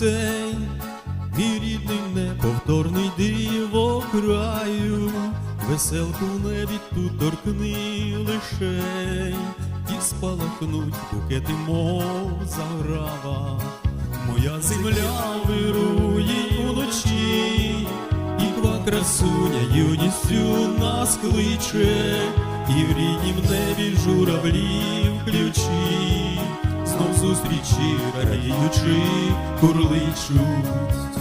Старосинявщина це край пісень, мій рідний неповторний диво краю, веселку в небі тут торкни лишень, і спалахнуть букети, мов заграва. Моя земля вирує уночі, і ква красуня юністю нас кличе, і в ріднім небі журавлів ключі, знов зустрічі радіючи курличуть.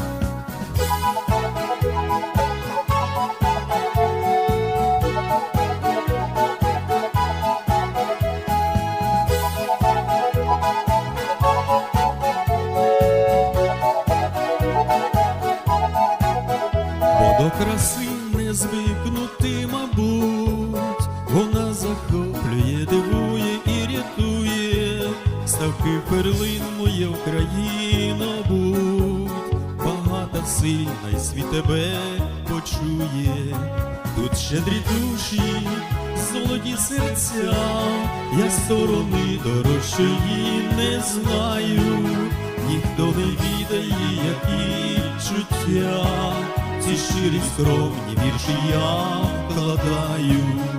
І тебе почує, тут щедрі душі, золоті серця, я сторони дорожчої не знаю, ніхто не відає, які чуття, ці щирі скромні вірші я вкладаю.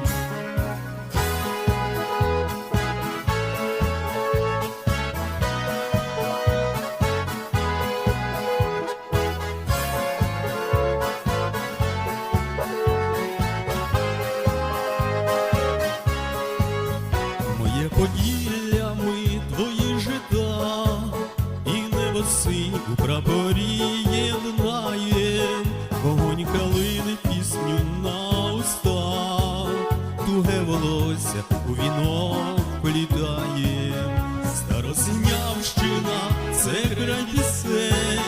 І небо синь у прапорі єднає, вогонь калини пісню на устах, туге волосся у вінок плітає, старосинявщина, це край пісень,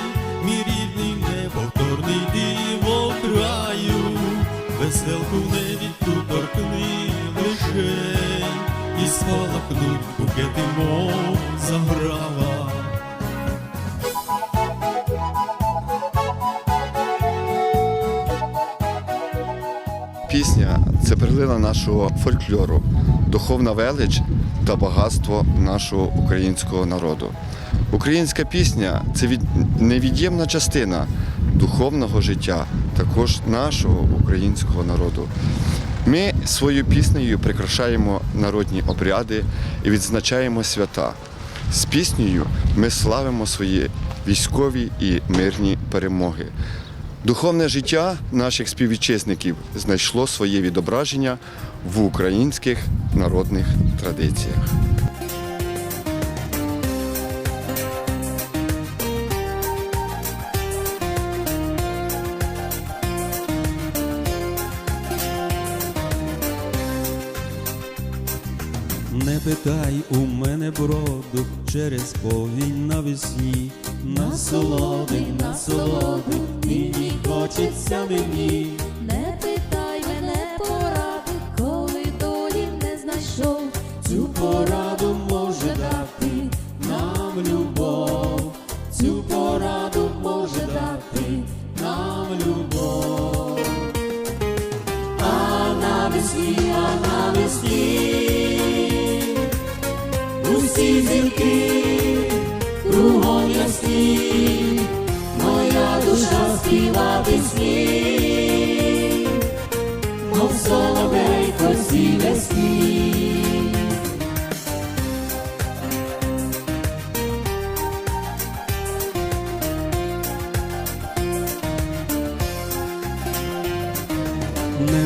мій рідний неповторний диво краю, веселку в небі тут торкни лишень, і спалахнуть букети, мов заграва. Пісня це перлина нашого фольклору, духовна велич та багатство нашого українського народу. Українська пісня це від... невід'ємна частина духовного життя, також нашого українського народу. Ми своєю піснею прикрашаємо народні обряди і відзначаємо свята. З піснею ми славимо свої військові і мирні перемоги. Духовне життя наших співвітчизників знайшло своє відображення в українських народних традиціях. Не питай у мене броду через повінь навесні. Насолоди, насолоди, нині хочеться мені.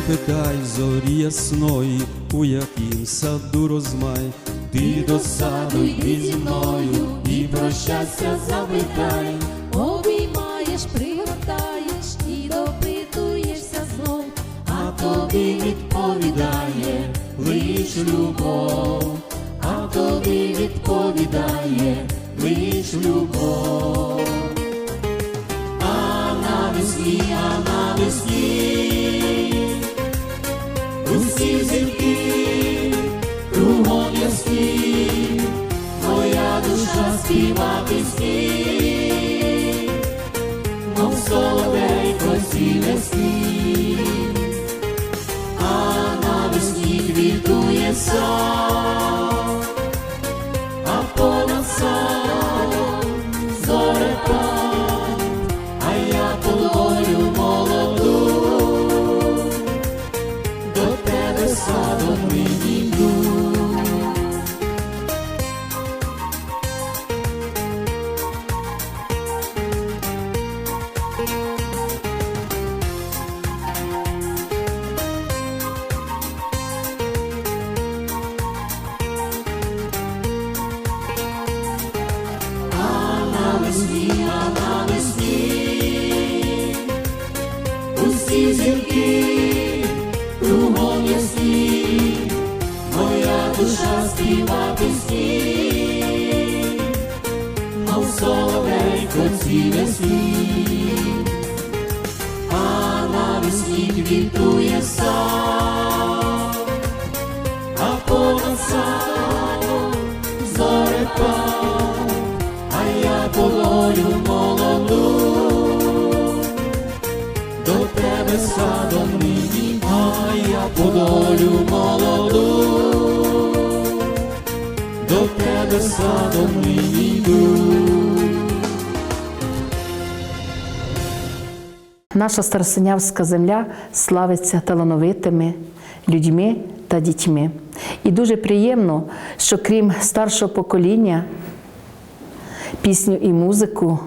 Питай зорі ясної, у яким саду розмай, ти до саду йди зі мною і про щастя запитай. Обіймаєш, пригортаєш і допитуєшся знов, А тобі відповідає лиш любов, а тобі відповідає лиш любов. Співа пісні, мов соловейко ці весні, а навесні квітує сад, а понад садом зорепад, а я полою молоду, до тебе садом нині, а я полою молоду, до тебе садом йду. Наша старосинявська земля славиться талановитими людьми та дітьми. І дуже приємно, що крім старшого покоління, пісню і музику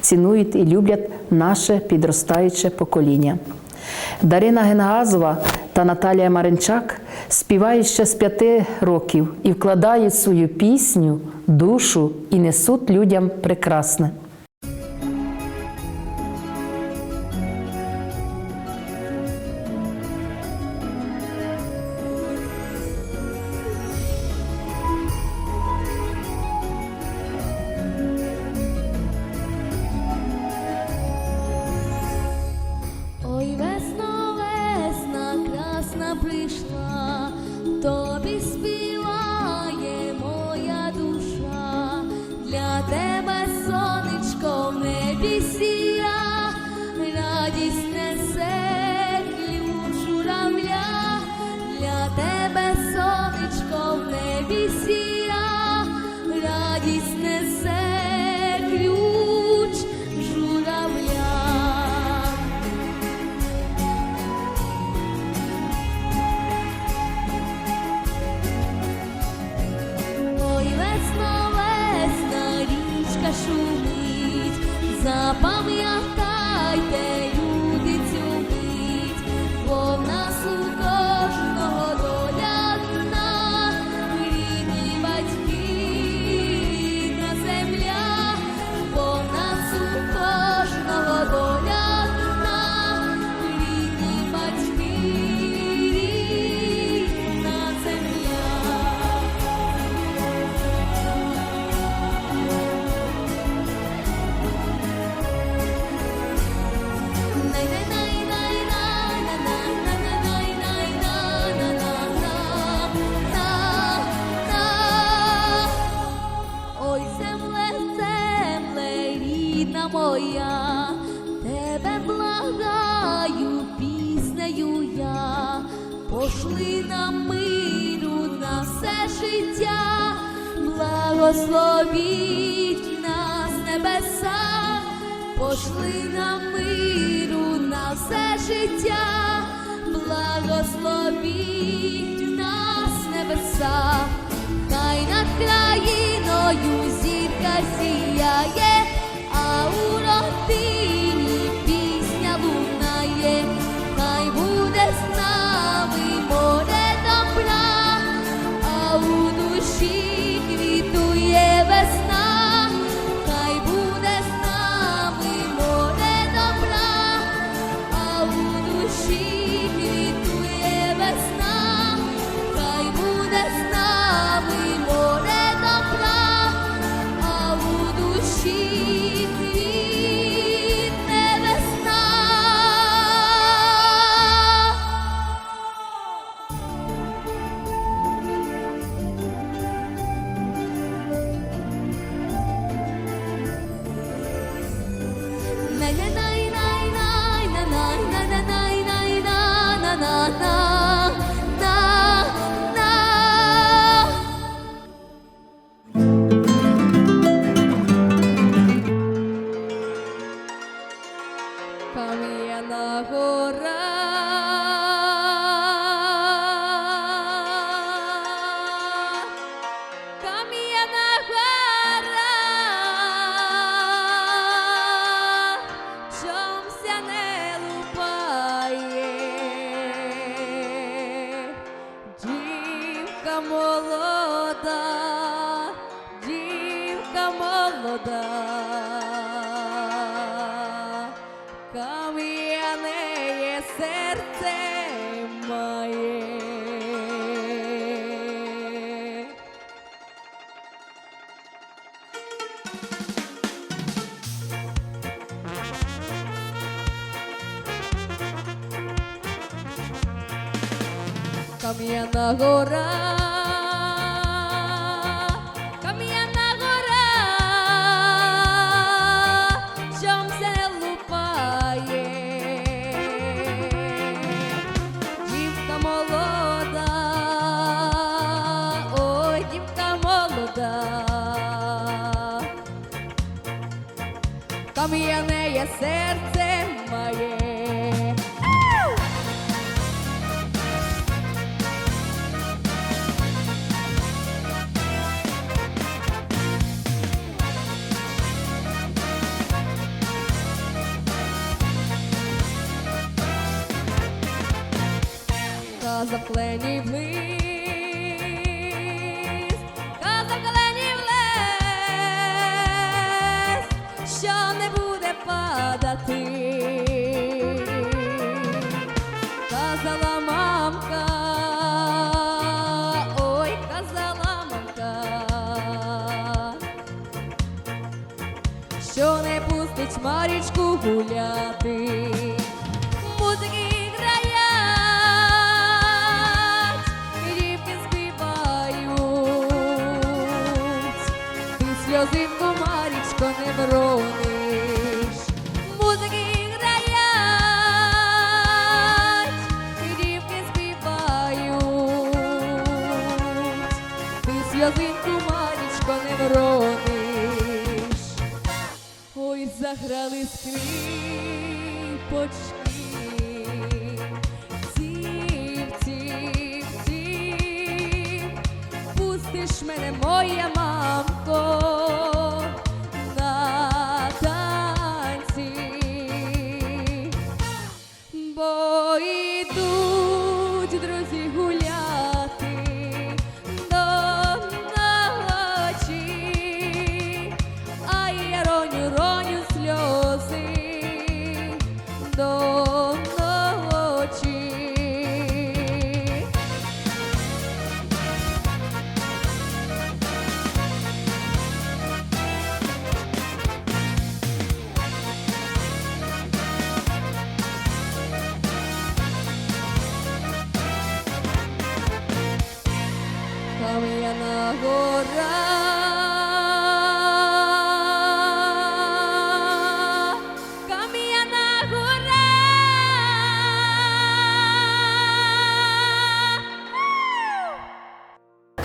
цінують і люблять наше підростаюче покоління. Дарина Генгазова та Наталія Маринчак співають ще з п'яти років і вкладають свою пісню, душу і несуть людям прекрасне. Моя, тебе благаю, піснею я, пошли нам миру на все життя, благословіть нас небеса, пошли нам миру на все життя, благословіть нас небеса, хай над країною зірка сіяє, а у Oh. Кам'яна гора, кам'яна гора, чом се лупає, дівка молода, ой, дівка молода, кам'яне є серце Лист, казав кленів що не буде падати. Казала мамка, ой, казала мамка, що не пустить Марічку гуляти. Заграли скрипочки, Кам'яна гора, кам'яна гора.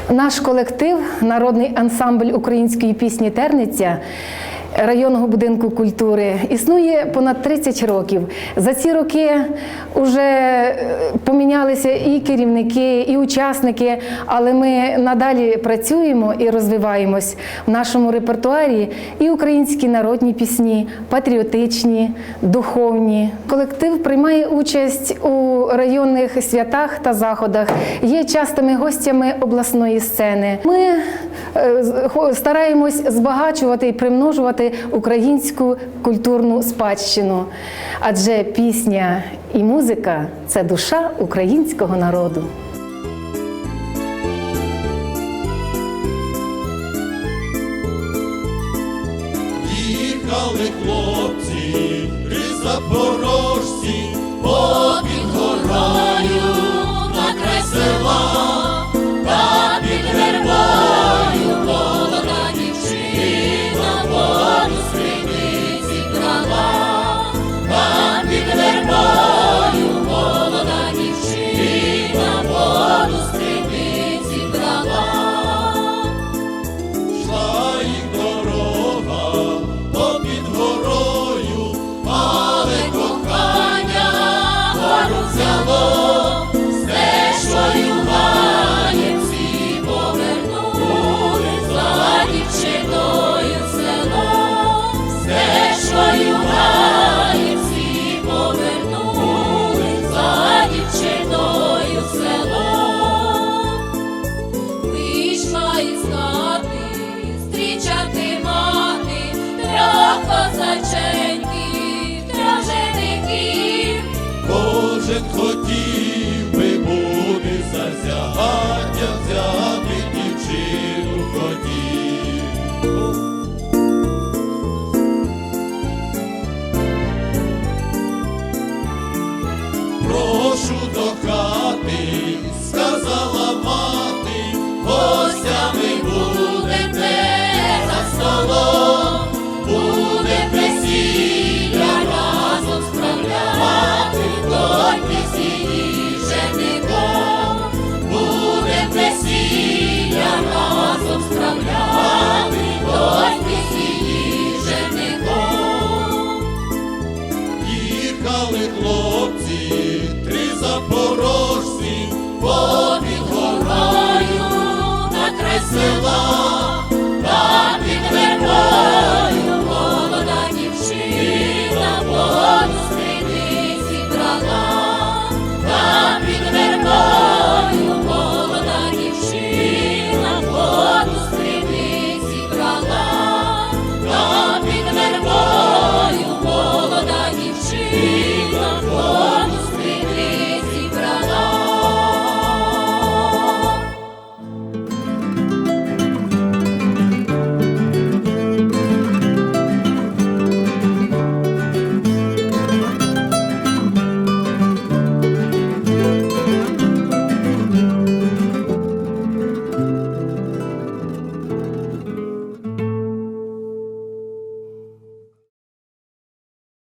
Наш колектив, народний ансамбль української пісні Терниця районного будинку культури існує понад 30 років. За ці роки вже помінялися і керівники, і учасники, але ми надалі працюємо і розвиваємось в нашому репертуарі і українські народні пісні, патріотичні, духовні. Колектив приймає участь у районних святах та заходах, є частими гостями обласної сцени. Ми е, стараємось збагачувати і примножувати українську культурну спадщину, адже пісня і музика це душа українського народу. Їхали хлопці, три запорожці,